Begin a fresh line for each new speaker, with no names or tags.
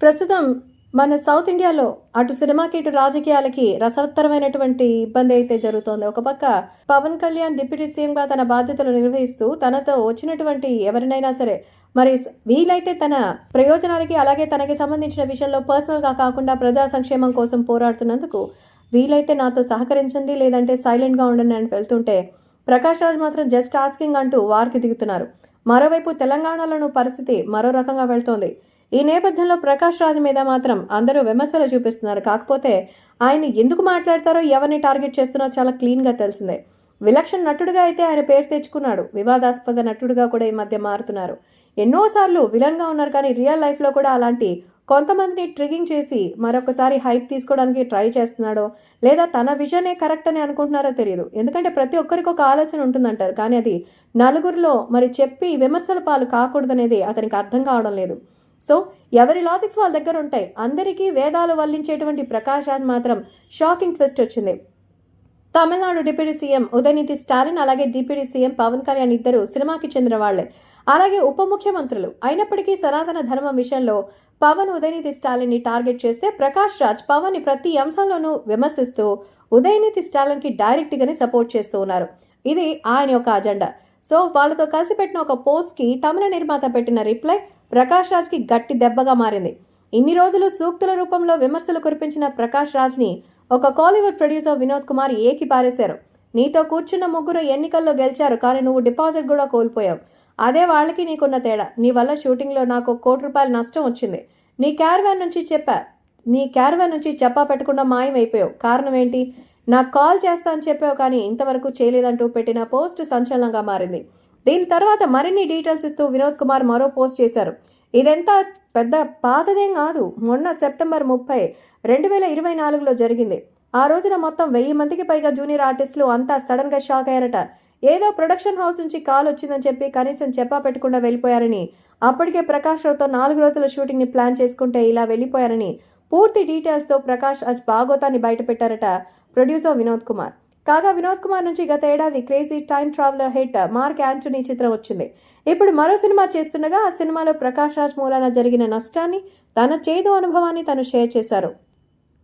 ప్రస్తుతం మన సౌత్ ఇండియాలో అటు సినిమాకి ఇటు రాజకీయాలకి రసవత్తరమైనటువంటి ఇబ్బంది అయితే జరుగుతోంది. ఒక పక్క పవన్ కళ్యాణ్ డిప్యూటీ సీఎంగా తన బాధ్యతలు నిర్వహిస్తూ తనతో వచ్చినటువంటి ఎవరినైనా సరే మరి వీలైతే తన ప్రయోజనాలకి అలాగే తనకి సంబంధించిన విషయంలో పర్సనల్గా కాకుండా ప్రజా సంక్షేమం కోసం పోరాడుతున్నందుకు వీలైతే నాతో సహకరించండి లేదంటే సైలెంట్గా ఉండండి అని వెళ్తుంటే ప్రకాష్ రాజ్ మాత్రం జస్ట్ ఆస్కింగ్ అంటూ వార్కి దిగుతున్నారు. మరోవైపు తెలంగాణలోనూ పరిస్థితి మరో రకంగా వెళ్తోంది. ఈ నేపథ్యంలో ప్రకాష్ రాజ్ మీద మాత్రం అందరూ విమర్శలు చూపిస్తున్నారు. కాకపోతే ఆయన ఎందుకు మాట్లాడతారో ఎవరిని టార్గెట్ చేస్తున్నారో చాలా క్లీన్గా తెలిసిందే. విలక్షణ నటుడుగా అయితే ఆయన పేరు తెచ్చుకున్నాడు. వివాదాస్పద నటుడుగా కూడా ఈ మధ్య మారుతున్నారు. ఎన్నోసార్లు విలన్గా ఉన్నారు కానీ రియల్ లైఫ్లో కూడా అలాంటి కొంతమందిని ట్రిగింగ్ చేసి మరొకసారి హైప్ తీసుకోవడానికి ట్రై చేస్తున్నాడో లేదా తన విజనే కరెక్ట్ అని అనుకుంటున్నారో తెలియదు ఎందుకంటే ప్రతి ఒక్కరికి ఒక ఆలోచన ఉంటుందంటారు. కానీ అది నలుగురిలో మరి చెప్పి విమర్శల పాలు కాకూడదనేది అతనికి అర్థం కావడం లేదు. సో ఎవరి లాజిక్స్ వాళ్ళ దగ్గర ఉంటాయి? అందరికీ వేదాలు వల్లించేటువంటి ప్రకాష్ రాజ్ మాత్రం షాకింగ్ ట్విస్ట్ వచ్చింది. తమిళనాడు డిప్యూటీ సీఎం ఉదయనిధి స్టాలిన్ అలాగే డిప్యూటీ సీఎం పవన్ కళ్యాణ్ ఇద్దరు సినిమాకి చెందిన వాళ్ళే అలాగే ఉప ముఖ్యమంత్రులు. అయినప్పటికీ సనాతన ధర్మం విషయంలో పవన్ ఉదయనిధి స్టాలిన్ని టార్గెట్ చేస్తే ప్రకాష్ రాజ్ పవన్ని ప్రతి అంశంలోనూ విమర్శిస్తూ ఉదయనిధి స్టాలిన్కి డైరెక్ట్ గానే సపోర్ట్ చేస్తూ ఉన్నారు. ఇది ఆయన యొక్క అజెండా సో వాళ్ళతో కలిసి పెట్టిన ఒక పోస్ట్కి తమిళ నిర్మాత పెట్టిన రిప్లై ప్రకాష్ రాజ్కి గట్టి దెబ్బగా మారింది. ఇన్ని రోజులు సూక్తుల రూపంలో విమర్శలు కురిపించిన ప్రకాష్ రాజ్ని ఒక కాలీవుడ్ ప్రొడ్యూసర్ వినోద్ కుమార్ ఏకి పారేశారు. నీతో కూర్చున్న ముగ్గురు ఎన్నికల్లో గెలిచారు కానీ నువ్వు డిపాజిట్ కూడా కోల్పోయావు. అదే వాళ్ళకి నీకున్న తేడా. నీ వల్ల షూటింగ్లో నాకు కోటి రూపాయల నష్టం వచ్చింది. నీ క్యార్వాన్ నుంచి చెప్పా నీ క్యార్వాన్ నుంచి చెప్పా పెట్టకుండా మాయమైపోయావు. కారణం ఏంటి? నాకు కాల్ చేస్తా అని చెప్పావు కానీ ఇంతవరకు చేయలేదంటూ పెట్టిన పోస్ట్ సంచలనంగా మారింది. దీని తర్వాత మరిన్ని డీటెయిల్స్ ఇస్తూ వినోద్ కుమార్ మరో పోస్ట్ చేశారు. ఇదంతా పెద్ద పాతదేం కాదు. మొన్న సెప్టెంబర్ ముప్పై రెండు వేల ఇరవై నాలుగులో జరిగింది. ఆ రోజున మొత్తం వెయ్యి మందికి పైగా జూనియర్ ఆర్టిస్టులు అంతా సడన్గా షాక్ అయ్యారట. ఏదో ప్రొడక్షన్ హౌస్ నుంచి కాల్ వచ్చిందని చెప్పి కనీసం చెప్పా పెట్టకుండా వెళ్ళిపోయారని అప్పటికే ప్రకాష్ రావుతో నాలుగు రోజుల షూటింగ్ని ప్లాన్ చేసుకుంటే ఇలా వెళ్ళిపోయారని పూర్తి డీటెయిల్స్తో ప్రకాష్ అజ్ భాగోతాన్ని బయటపెట్టారట ప్రొడ్యూసర్ వినోద్ కుమార్. కాగా వినోద్ కుమార్ నుంచి గత ఏడాది crazy time traveller hit Mark Antony చిత్రం వచ్చింది. ఇప్పుడు మరో సినిమా చేస్తుండగా ఆ సినిమాలో ప్రకాష్ రాజ్ మూలాన జరిగిన నష్టాన్ని తన చేదు అనుభవాన్ని తను షేర్ చేశారు.